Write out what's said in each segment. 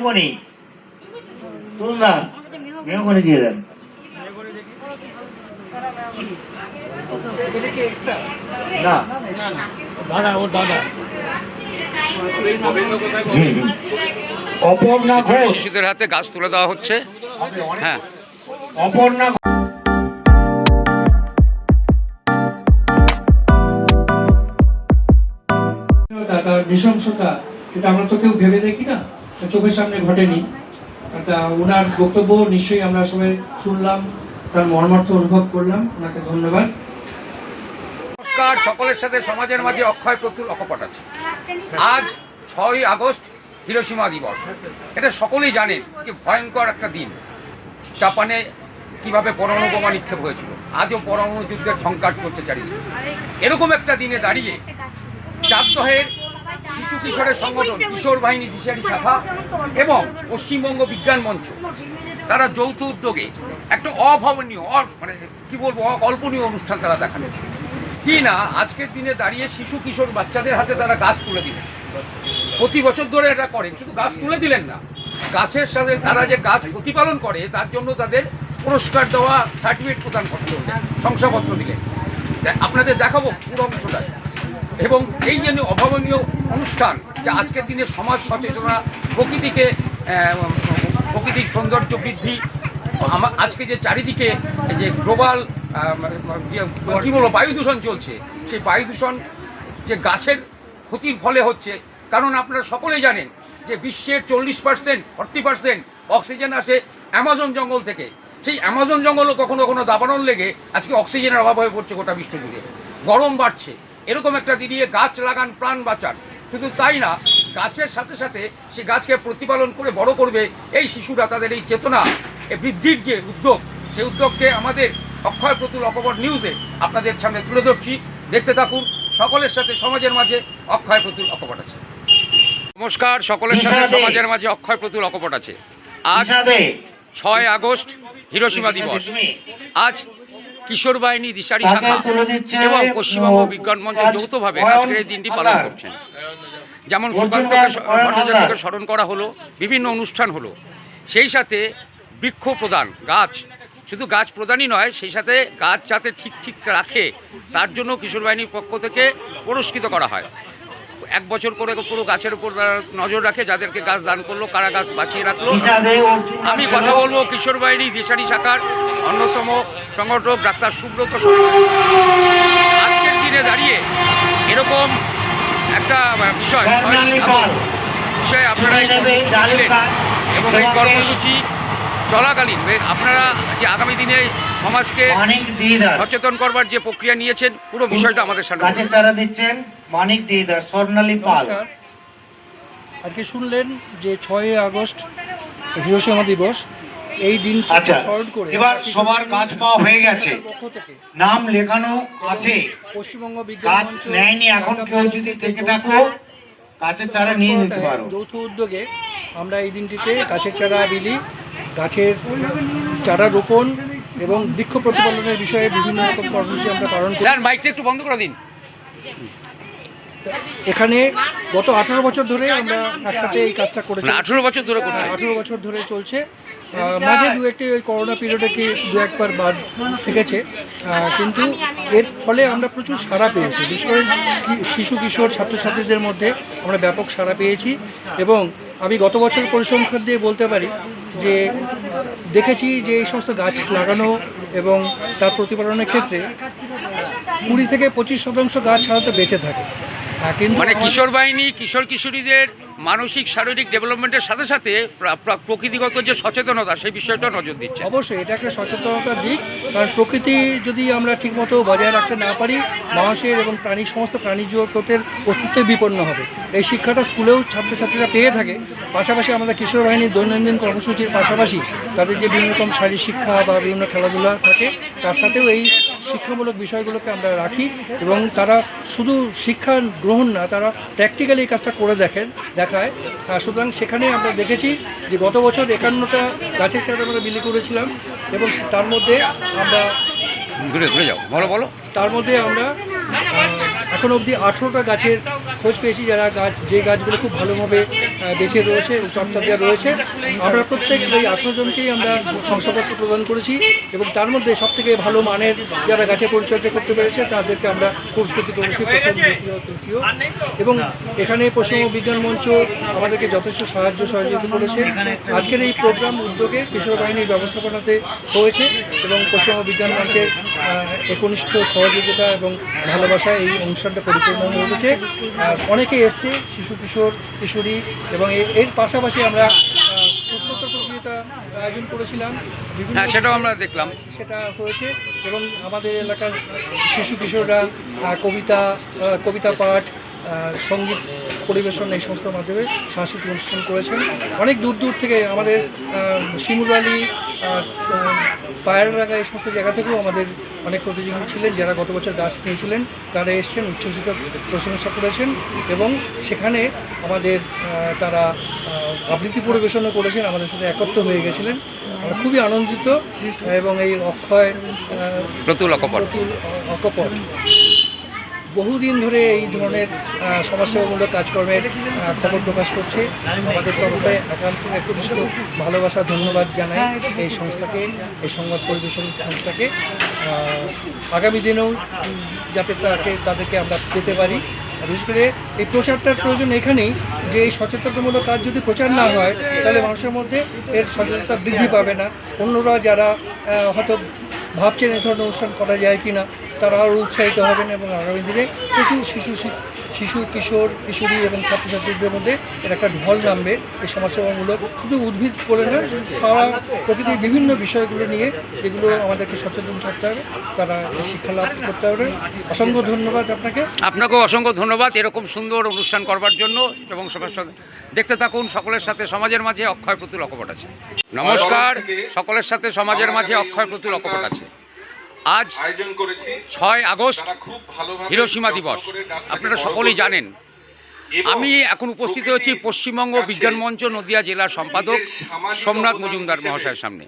Mahogany. Mahogany দিয়ে দেন। না। দাদা ওর দাদা। হুম, হুম। অপর্ণা ঘোষ। শিশুদের হাতে গাছ তুলে দেওয়া হচ্ছে। হ্যাঁ। অপর্ণা তার নৃশংসতা সেটা আমরা তো কেউ ভেবে দেখি না। চোখের সামনে ঘটেনি। তা ওনার বক্তব্য নিশ্চয়ই আমরা সবাই শুনলাম, তার মর্মার্থ অনুভব করলাম। ওনাকে ধন্যবাদ। নমস্কার, সকলের সাথে সমাজের মাঝে অক্ষয় প্রতুল অকপট আছে। আজ ছয়ই আগস্ট, হিরোসীমা দিবস। এটা সকলেই জানেন কি ভয়ঙ্কর একটা দিন। জাপানে কীভাবে পরমাণু বোমা নিক্ষেপ হয়েছিল। আজও পরমাণু যুদ্ধের ঠঙ্কার চলছে চারিদিকে। এরকম একটা দিনে দাঁড়িয়ে চাপদহের শিশু কিশোরের সংগঠন, কিশোর বাহিনী, দিশারি শাখা এবং পশ্চিমবঙ্গ বিজ্ঞান মঞ্চ। তারা যৌথ উদ্যোগে একটা অভাবনীয় মানে কি বলব, অকল্পনীয় অনুষ্ঠান তারা দেখাচ্ছে কি না, আজকের দিনে দাঁড়িয়ে শিশু কিশোর বাচ্চাদের হাতে তারা গাছ তুলে দিলেন। প্রতি বছর ধরে এটা করেন, শুধু গাছ তুলে দিলেন না। গাছের সাথে তারা যে গাছ প্রতিপালন করে, তার জন্য তাদের পুরস্কার দেওয়া, সার্টিফিকেট প্রদান করতে শংসাপত্র দিলেন। আপনাদের দেখাবো পুরো অংশটা। এবং এই যে অভাবনীয় অনুষ্ঠান যে আজকের দিনে সমাজ সচেতনা প্রকৃতিকে প্রকৃতির সৌন্দর্য বৃদ্ধি, আমা- আজকে যে চারিদিকে যে গ্লোবাল যে, কী বলব, বায়ু দূষণ চলছে, সেই বায়ু দূষণ যে গাছের ক্ষতির ফলে হচ্ছে, কারণ আপনারা সকলেই জানেন যে বিশ্বের চল্লিশ পার্সেন্ট, ফর্টি পার্সেন্ট অক্সিজেন আসে অ্যামাজন জঙ্গল থেকে। সেই অ্যামাজন জঙ্গলও কখনো কখনো দাবানল লেগে আজকে অক্সিজেনের অভাব হয়ে পড়ছে গোটা বিশ্ব জুড়ে গরম বাড়ছে। এরকম একটা দিনে গাছ লাগান, প্রাণ বাঁচান। শুধু তাই না গাছের সাথে সাথে সে গাছকে প্রতিপালন করে বড় করবে। এই শিশুরা তাদের এই চেতনা বৃদ্ধির যে উদ্যোগ সেই উদ্যোগকে আমাদের অক্ষয় প্রতুল অকবর নিউজে আপনাদের সামনে তুলে ধরছি। দেখতে থাকুন সকলের সাথে সমাজের মাঝে অক্ষয় প্রতুল অকপট আছে। নমস্কার সকলের সাথে সমাজের মাঝে অক্ষয় প্রতুল অকপট আছে। আজ ছয় আগস্ট হিরোসীমা দিবস। আজ কিশোর বাহিনী দিশারি শাখা এবং পশ্চিমবঙ্গ বিজ্ঞান মঞ্চ যৌথভাবে আজকের এই দিনটি পালন। করছেন। যেমন সুকান্ত ভট্টাচার্যকে স্মরণ করা হলো বিভিন্ন অনুষ্ঠান হলো। সেই সাথে বৃক্ষ প্রদান গাছ। শুধু গাছ প্রদানই নয় সেই সাথে গাছ যাতে ঠিক ঠিক রাখে তার জন্য কিশোর বাহিনীর পক্ষ থেকে পুরস্কৃত করা হয়। এক বছর করে পুরো গাছের উপর নজর রাখে যাদেরকে গাছ দান করল কারা গাছ বাঁচিয়ে রাখল। আমি কথা বলব কিশোর বাহিনী দিশারি শাখার অন্যতম সংগঠক ডাক্তার সুব্রত আজকের দিনে দাঁড়িয়ে এরকম একটা বিষয় বিষয়ে আপনারা এবং এই কর্মসূচি চলাকালীন আপনারা যে আগামী দিনে সমাজকে সচেতন করবার যে প্রক্রিয়া নিয়েছেন পুরো বিষয়টা আমাদের সামনে গাছের চারা দিচ্ছেন মানিক দিদার স্বর্ণালী পাল। আজকে শুনলেন যে ছয়ই আগস্ট হিরোসীমা দিবস এই দিন আচ্ছা করে এবার সবার কাজ পাওয়া হয়ে গেছে। নাম লেখানো আছে। পশ্চিমবঙ্গ বিজ্ঞান মঞ্চ নেয়নি এখন কেউ যদি থেকে থাকো গাছের চারা নিয়ে নিতে পারো। যৌথ উদ্যোগে আমরা এই দিনটিতে গাছের চারা বিলি গাছের চারা রোপণ এবং বৃক্ষ প্রতিপালনের বিষয়ে বিভিন্ন রকম কর্মসূচি আমরা পালন করি। স্যার মাইকটা একটু বন্ধ করে দিন। এখানে গত আঠারো বছর ধরে আমরা একসাথে এই কাজটা করেছি মানে আঠেরো বছর ধরে করতে আঠেরো বছর ধরে চলছে। মাঝে দু একটি ওই করোনা পিরিয়ডে কি দু একবার বাদ থেকেছে। কিন্তু এর ফলে আমরা প্রচুর সাড়া পেয়েছি। বিশেষ করে শিশু কিশোর ছাত্রছাত্রীদের মধ্যে আমরা ব্যাপক সাড়া পেয়েছি এবং আমি গত বছর পরিসংখ্যান দিয়ে বলতে পারি যে দেখেছি যে এই সমস্ত গাছ লাগানো এবং তার প্রতিপালনের ক্ষেত্রে কুড়ি থেকে পঁচিশ শতাংশ গাছ সাধারণত বেঁচে থাকে। কিন্তু মানে কিশোর বাহিনী কিশোর কিশোরীদের মানসিক, শারীরিক ডেভেলপমেন্টের সাথে সাথে প্রা- প্রা- প্রকৃতিগত যে সচেতনতা, সেই বিষয়টা নজর দিচ্ছে। অবশ্যই, এটা একটা সচেতনতার দিক। কারণ প্রকৃতি যদি আমরা ঠিকমতো বজায় রাখতে না পারি, মানুষের এবং প্রাণী, সমস্ত প্রাণী জগতের অস্তিত্বই বিপন্ন হবে। এই শিক্ষাটা স্কুলেও ছাত্রছাত্রীরা পেয়ে থাকে। পাশাপাশি আমাদের কিশোর বাহিনীর দৈনন্দিন কর্মসূচির পাশাপাশি তাদের যে বিভিন্ন রকম শারীরিক শিক্ষা বা বিভিন্ন খেলাধুলা থাকে, তার সাথেও এই শিক্ষামূলক বিষয়গুলোকে আমরা রাখি এবং তারা শুধু শিক্ষা গ্রহণ না, তারা প্র্যাকটিক্যালি এই কাজটা করে দেখেন। দেখায় আর সুতরাং সেখানে আমরা দেখেছি যে গত বছর একান্নটা গাছের চারা আমরা বিলি করেছিলাম এবং তার মধ্যে আমরা ঘুরে ঘুরে যাও। বলো বলো। তার মধ্যে আমরা এখন অবধি আঠেরোটা গাছের খোঁজ পেয়েছি যারা গাছ যে গাছগুলো খুব ভালোভাবে বেঁচে রয়েছে এবং রয়েছে। আমরা প্রত্যেক এই আঠেরো জনকেই আমরা শংসাপত্র প্রদান করেছি এবং তার মধ্যে সব থেকে ভালো মানের যারা গাছের পরিচর্যা করতে পেরেছে, তাদেরকে আমরা পুরস্কৃত করেছি তৃতীয়। এবং এখানে পশ্চিমবঙ্গ বিজ্ঞান মঞ্চ আমাদেরকে যথেষ্ট সাহায্য সহযোগিতা করেছে। আজকের এই প্রোগ্রাম উদ্যোগে কিশোর বাহিনীর ব্যবস্থাপনাতে হয়েছে এবং পশ্চিমবঙ্গ বিজ্ঞান মঞ্চের একনিষ্ঠ সহযোগিতা এবং ভালোবাসা এই অনুষ্ঠানটা পরিপূর্ণ হয়ে উঠেছে। আর অনেকে এসছে শিশু কিশোর কিশোরী এবং এর পাশাপাশি আমরা প্রশ্নোত্তর প্রতিযোগিতা আয়োজন করেছিলাম। বিভিন্ন হ্যাঁ সেটাও আমরা দেখলাম। সেটা হয়েছে এবং আমাদের এলাকার শিশু কিশোররা কবিতা কবিতা পাঠ সংগীত পরিবেশন এই সমস্ত মাধ্যমে সাংস্কৃতিক অনুষ্ঠান করেছেন। অনেক দূর দূর থেকে আমাদের শিমুরালি পায়রাগা এই সমস্ত জায়গা থেকেও আমাদের অনেক প্রতিযোগী ছিলেন যারা গত বছর গাছ নিয়েছিলেন তারা এসছেন উচ্ছ্বসিত প্রশংসা করেছেন এবং সেখানে আমাদের তারা আবৃত্তি পরিবেশনও করেছেন আমাদের সাথে একত্র হয়ে গেছিলেন। আমরা খুবই আনন্দিত এবং এই অক্ষয় আহ, প্রতুল অকপট। প্রতুল অকপট। বহুদিন ধরে এই ধরনের সমাজসেবামূলক কাজকর্মের খবর প্রকাশ করছে। আমাদের তরফে একান্ত একনিষ্ঠ ভালোবাসা, ধন্যবাদ জানাই এই সংস্থাকে, এই সংবাদ পরিবেশন সংস্থাকে। আগামী দিনেও যাতে তাকে, তাদেরকে আমরা পেতে পারি। বিশেষ করে এই প্রচারটার প্রয়োজন এখানেই, যে এই সচেতনতামূলক কাজ যদি প্রচার না হয়, তাহলে মানুষের মধ্যে এর সচেতনতা বৃদ্ধি পাবে না। অন্যরা যারা হয়তো ভাবছেন এ ধরনের অনুষ্ঠান করা যায় কি না তারা আরও উৎসাহিত হবেন এবং আগামী দিনে প্রচুর শিশু শিশু কিশোর কিশোরী এবং ছাত্রছাত্রীদের মধ্যে এর একটা ঢল নামবে এই সমাজসেবামূলক। শুধু উদ্ভিদ বলে না সারা প্রকৃতির বিভিন্ন বিষয়গুলো নিয়ে যেগুলো আমাদেরকে সচেতন থাকতে হবে তারা শিক্ষা লাভ করতে হবে অসংখ্য ধন্যবাদ আপনাকে। আপনাকেও অসংখ্য ধন্যবাদ এরকম সুন্দর অনুষ্ঠান করবার জন্য এবং সবার সাথে দেখতে থাকুন সকলের সাথে সমাজের মাঝে অক্ষয় প্রতুল অকপট আছে। নমস্কার সকলের সাথে সমাজের মাঝে অক্ষয় প্রতুল অকপট আছে। আজ আয়োজন করেছি। ছয় আগস্ট হিরোসীমা দিবস। আপনারা সকলেই জানেন। আমি এখন উপস্থিত হয়েছি পশ্চিমবঙ্গ বিজ্ঞান মঞ্চ নদিয়া জেলার সম্পাদক সোমনাথ মজুমদার মহাশয়ের সামনে।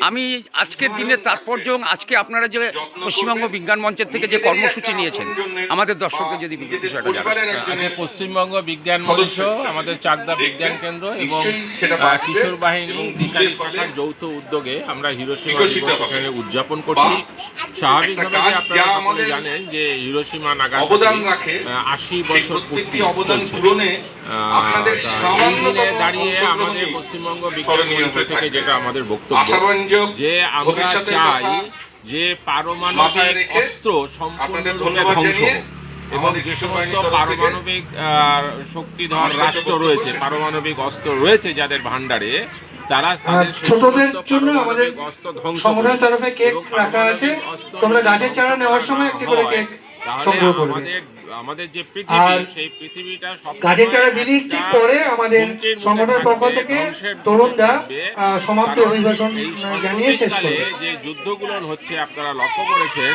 আমি আজকের দিনের তাৎপর্য এবং আজকে আপনারা যে পশ্চিমবঙ্গ বিজ্ঞান মঞ্চের থেকে যে কর্মসূচি নিয়েছেন আমাদের দর্শকদের যদি বিষয়টা জানান পশ্চিমবঙ্গ বিজ্ঞান মঞ্চ আমাদের চাকদা বিজ্ঞান কেন্দ্র এবং কিশোর বাহিনী এবং দিশারি শাখার যৌথ উদ্যোগে আমরা দিবস এখানে উদযাপন করছি। স্বাভাবিকভাবে আপনারা সকলে আমাদের জানেন যে হিরোসীমা অবদান নাগাসাকি রাখে আশি বছর পূর্তি অবদান পূরণে আহ, এই দিনে দাঁড়িয়ে আমাদের পশ্চিমবঙ্গ বিজ্ঞান মঞ্চ থেকে যেটা আমাদের বক্তব্য আশাব্যঞ্জক যে আমরা চাই যে পারমাণবিক অস্ত্র সম্পূর্ণরূপে ধ্বংস হোক। এবং যে সমস্ত পারমাণবিক শক্তিধর রাষ্ট্র রয়েছে পারমাণবিক অস্ত্র রয়েছে যাদের ভান্ডারে তারা ছোটদের জন্য আমাদের অস্ত্র সংগঠনের তরফে কেক রাখা আছে। তোমরা গাছের চারা নেওয়ার সময় একটি করে কেক সংগ্রহ করবে। আমাদের যে পৃথিবী সেই পৃথিবীটা সবসময় চারা পরে আমাদের সংগঠনের পক্ষ থেকে। আহ, সমাপ্তি আহ, জানিয়ে শেষ করবে যে যুদ্ধগুলো হচ্ছে আপনারা লক্ষ্য করেছেন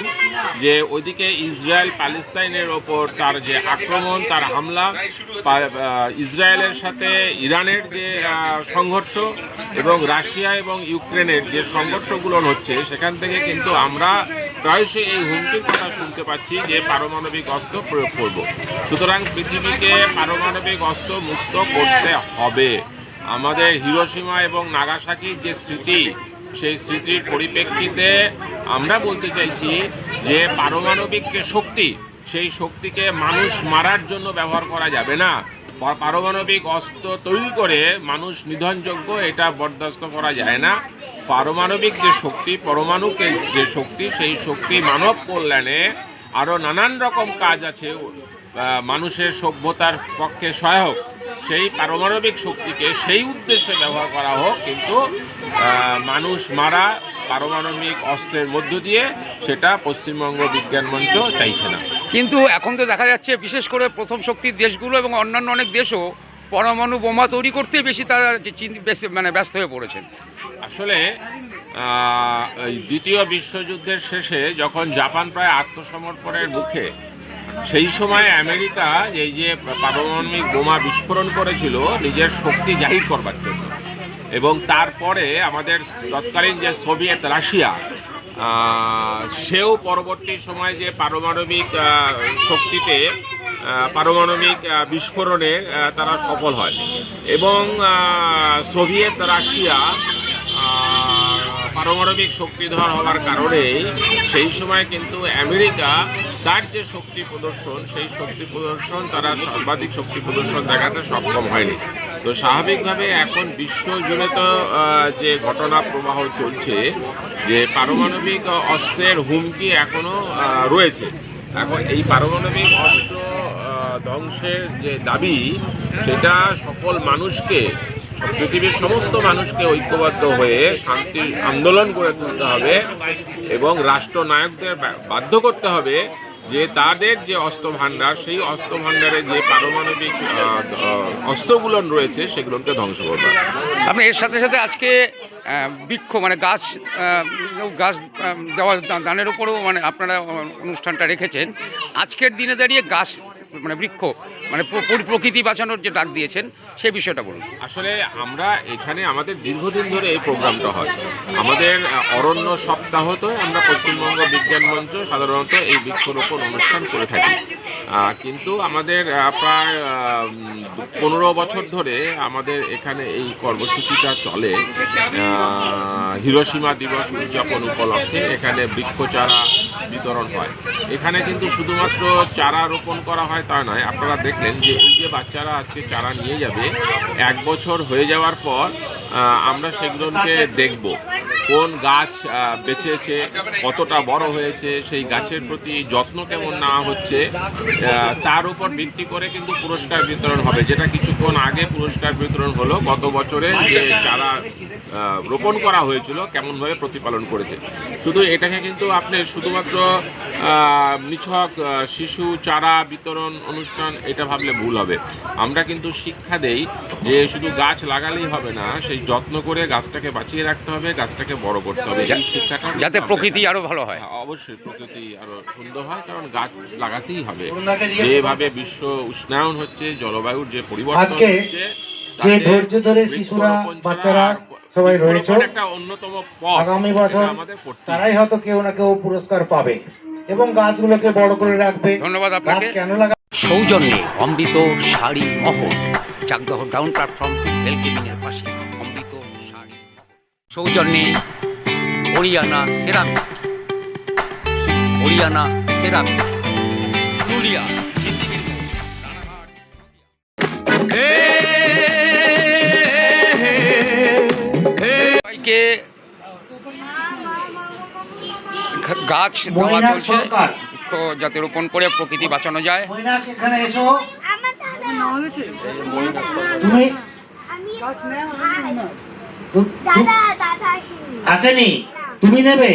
যে ওইদিকে ইসরায়েল প্যালেস্তাইনের ওপর তার যে আক্রমণ তার হামলা ইসরায়েলের সাথে ইরানের যে সংঘর্ষ এবং রাশিয়া এবং ইউক্রেনের যে সংঘর্ষগুলো হচ্ছে সেখান থেকে কিন্তু আমরা প্রায়শই এই হুমকির কথা শুনতে পাচ্ছি যে পারমাণবিক অস্ত্র প্রয়োগ করব। সুতরাং পৃথিবীকে পারমাণবিক অস্ত্র মুক্ত করতে হবে। আমাদের হিরোসীমা এবং নাগাসাকির যে স্মৃতি, সেই স্মৃতির পরিপ্রেক্ষিতে আমরা বলতে চাইছি যে পারমাণবিক যে শক্তি, সেই শক্তিকে মানুষ মারার জন্য ব্যবহার করা যাবে না। পারমাণবিক অস্ত্র তৈরি করে মানুষ নিধনযোগ্য, এটা বরদাস্ত করা যায় না। পারমাণবিক যে শক্তি, পরমাণুকে যে শক্তি, সেই শক্তি মানব কল্যাণে আরও নানান রকম কাজ আছে মানুষের সভ্যতার পক্ষে সহায়ক। সেই পারমাণবিক শক্তিকে সেই উদ্দেশ্যে ব্যবহার করা হোক, কিন্তু মানুষ মারা পারমাণবিক অস্ত্রের মধ্য দিয়ে সেটা পশ্চিমবঙ্গ বিজ্ঞান মঞ্চ চাইছে না। কিন্তু এখন তো দেখা যাচ্ছে, বিশেষ করে প্রথম শক্তির দেশগুলো এবং অন্যান্য অনেক দেশও পরমাণু বোমা তৈরি করতে বেশি তারা মানে ব্যস্ত হয়ে পড়েছেন। আসলে দ্বিতীয় বিশ্বযুদ্ধের শেষে যখন জাপান প্রায় আত্মসমর্পণের মুখে, সেই সময় আমেরিকা এই যে পারমাণবিক বোমা বিস্ফোরণ করেছিল, নিজের শক্তি জাহির করবার জন্য। এবং তারপরে আমাদের তৎকালীন যে সোভিয়েত রাশিয়া সেও পরবর্তী সময় যে পারমাণবিক শক্তিতে পারমাণবিক বিস্ফোরণে তারা সফল হয়। এবং সোভিয়েত রাশিয়া পারমাণবিক শক্তিধর হওয়ার কারণে সেই সময় কিন্তু আমেরিকা তার যে শক্তি প্রদর্শন, সেই শক্তি প্রদর্শন, তারা সর্বাধিক শক্তি প্রদর্শন দেখাতে সক্ষম হয়নি। তো স্বাভাবিকভাবে এখন বিশ্ব জুড়ে তো যে ঘটনা প্রবাহ চলছে, যে পারমাণবিক অস্ত্রের হুমকি এখনও রয়েছে। এখন এই পারমাণবিক অস্ত্র ধ্বংসের যে দাবি, সেটা সকল মানুষকে পৃথিবীর সমস্ত মানুষকে ঐক্যবদ্ধ হয়ে শান্তির আন্দোলন করে তুলতে হবে এবং রাষ্ট্রনায়কদের বাধ্য করতে হবে যে তাদের যে অস্ত্র ভাণ্ডার সেই অস্ত্র ভাণ্ডারে যে পারমাণবিক অস্ত্রগুলো রয়েছে সেগুলোকে ধ্বংস করবে। আপনি এর সাথে সাথে আজকে বৃক্ষ মানে গাছ গাছ দেওয়া দানের উপরেও মানে আপনারা অনুষ্ঠানটা রেখেছেন। আজকের দিনে দাঁড়িয়ে গাছ মানে বৃক্ষ মানে প্র- প্র- প্রকৃতি বাঁচানোর যে ডাক দিয়েছেন সেই বিষয়টা বলুন। আসলে আমরা এখানে আমাদের দীর্ঘদিন ধরে এই প্রোগ্রামটা হয়। আমাদের অরণ্য সপ্তাহতে আমরা পশ্চিমবঙ্গ বিজ্ঞান মঞ্চ সাধারণত এই বৃক্ষরোপণ অনুষ্ঠান করে থাকি। কিন্তু আমাদের প্রায় পনেরো বছর ধরে আমাদের এখানে এই কর্মসূচিটা চলে। হিরোসীমা দিবস উদযাপন উপলক্ষে এখানে বৃক্ষ চারা বিতরণ হয়। এখানে কিন্তু শুধুমাত্র চারা রোপণ করা হয় তা নয়, আপনারা দেখলেন যে এই যে বাচ্চারা আজকে চারা নিয়ে যাবে, এক বছর হয়ে যাওয়ার পর আমরা সেগুলোকে দেখব। কোন গাছ বেঁচেছে, কতটা বড় হয়েছে, সেই গাছের প্রতি যত্ন কেমন নেওয়া হচ্ছে তার উপর ভিত্তি করে কিন্তু পুরস্কার বিতরণ হবে, যেটা কিছুক্ষণ আগে পুরস্কার বিতরণ হলো, গত বছরে যে চারা রোপণ করা হয়েছিল, কেমনভাবে প্রতিপালন করেছে। শুধু এটাকে কিন্তু আপনি শুধুমাত্র নিছক শিশু চারা বিতরণ অনুষ্ঠান, এটা ভাবলে ভুল হবে। আমরা কিন্তু শিক্ষা দেই যে শুধু গাছ লাগালেই হবে না, সেই যত্ন করে গাছটাকে বাঁচিয়ে রাখতে হবে, গাছটাকে বড় করতে হবে। এই শিক্ষাটা যাতে প্রকৃতি আরও ভালো হয় হ্যাঁ, অবশ্যই প্রকৃতি আরও সুন্দর হয় কারণ গাছ লাগাতেই হবে। যেভাবে বিশ্ব উষ্ণায়ন হচ্ছে জলবায়ুর যে পরিবর্তন হচ্ছে যে ধৈর্য ধরে শিশুরা, বাচ্চারা সবাই রয়েছে, একটা অন্যতম পথ আগামী বছর তারাই হয়তো কেউ না কেউ পুরস্কার পাবে এবং গাছগুলোকে বড় করে রাখবে। ধন্যবাদ আপনাকে। কেন লাগা সৌজন্যে অমৃত শাড়ি মহল চাকদহ ডাউন প্ল্যাটফর্ম রেলকেবিনের পাশে। সৌজন্যে হরিয়ানা সেরামিক। হরিয়ানা সেরামিক। পুরুলিয়া সবাইকে গাছ দেওয়া চলছে। যাতে রোপণ করে প্রকৃতি বাঁচানো যায়। মৈনাক এখানে এসো। তুমি দাদা। দাদা। আসেনি আসেনি। তুমি নেবে?